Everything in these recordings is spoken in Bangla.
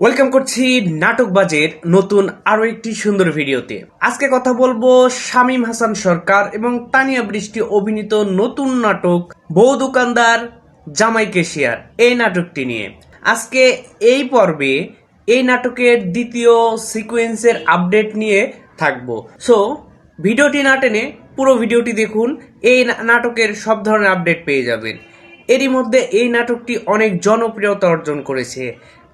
ওয়েলকাম করছি নাটক বাজের নতুন আরও একটি সুন্দর ভিডিওতে। আজকে কথা বলব শামীম হাসান সরকার এবং তানিয়া বৃষ্টি অভিনীত নতুন নাটক বউ দোকানদার জামাই কেশিয়ার। এই নাটকটি নিয়ে। আজকে এই পর্বে এই নাটকের দ্বিতীয় সিকোয়েন্সের আপডেট নিয়ে থাকব। সো ভিডিওটি না টেনে পুরো ভিডিওটি দেখুন, এই নাটকের সব ধরনের আপডেট পেয়ে যাবেন। এরই মধ্যে এই নাটকটি অনেক জনপ্রিয়তা অর্জন করেছে।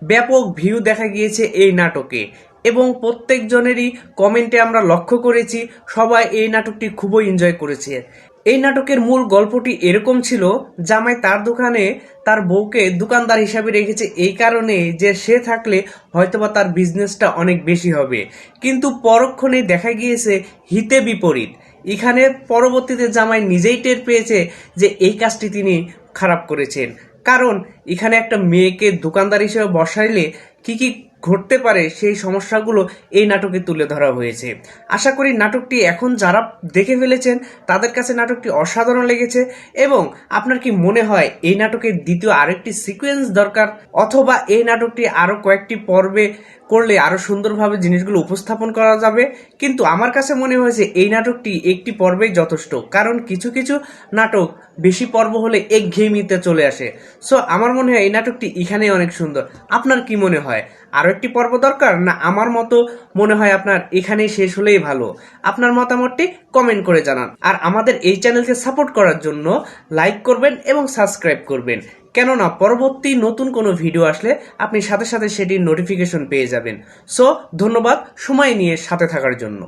ব্যাপক ভিউ দেখা গিয়েছে এই নাটকে। এবং প্রত্যেকজনেরই কমেন্টে আমরা লক্ষ্য করেছি, সবাই এই নাটকটি খুবই এনজয় করেছে। এই নাটকের মূল গল্পটি এরকম ছিল, জামাই তার দোকানে তার বউকে দোকানদার হিসাবে রেখেছে এই কারণে যে সে থাকলে হয়তোবা তার বিজনেসটা অনেক বেশি হবে। কিন্তু পরক্ষণে দেখা গিয়েছে হিতে বিপরীত। এখানে পরবর্তীতে জামাই নিজেই টের পেয়েছে যে এই কাজটি তিনি খারাপ করেছেন। কারণ এখানে একটা মেয়েকে দোকানদার হিসেবে বসাইলে কি কি ঘটতে পারে সেই সমস্যাগুলো এই নাটকে তুলে ধরা হয়েছে। আশা করি নাটকটি এখন যারা দেখে ফেলেছেন, তাদের কাছে নাটকটি অসাধারণ লেগেছে এবং আপনার কি মনে হয় এই নাটকের দ্বিতীয় আরেকটি সিকোয়েন্স দরকার? অথবা এই নাটকটি আরও কয়েকটি পর্বে করলে আরও সুন্দরভাবে জিনিসগুলো উপস্থাপন করা যাবে? কিন্তু আমার কাছে মনে হয়েছে এই নাটকটি একটি পর্বেই যথেষ্ট, কারণ কিছু কিছু নাটক বেশি পর্ব হলে একঘেয়েমিতে চলে আসে। সো আমার মনে হয় এই নাটকটি এখানেই অনেক সুন্দর। আপনার কি মনে হয়? আরও একটি পর্ব দরকার? না, আমার মতো মনে হয় আপনার এখানেই শেষ হলেই ভালো। আপনার মতামতটি কমেন্ট করে জানান। আর আমাদের এই চ্যানেলকে সাপোর্ট করার জন্য লাইক করবেন এবং সাবস্ক্রাইব করবেন। কেননা, পরবর্তী নতুন কোনো ভিডিও আসলে আপনি সাথে সাথে সেটির নোটিফিকেশন পেয়ে যাবেন। সো ধন্যবাদ সময় নিয়ে সাথে থাকার জন্য।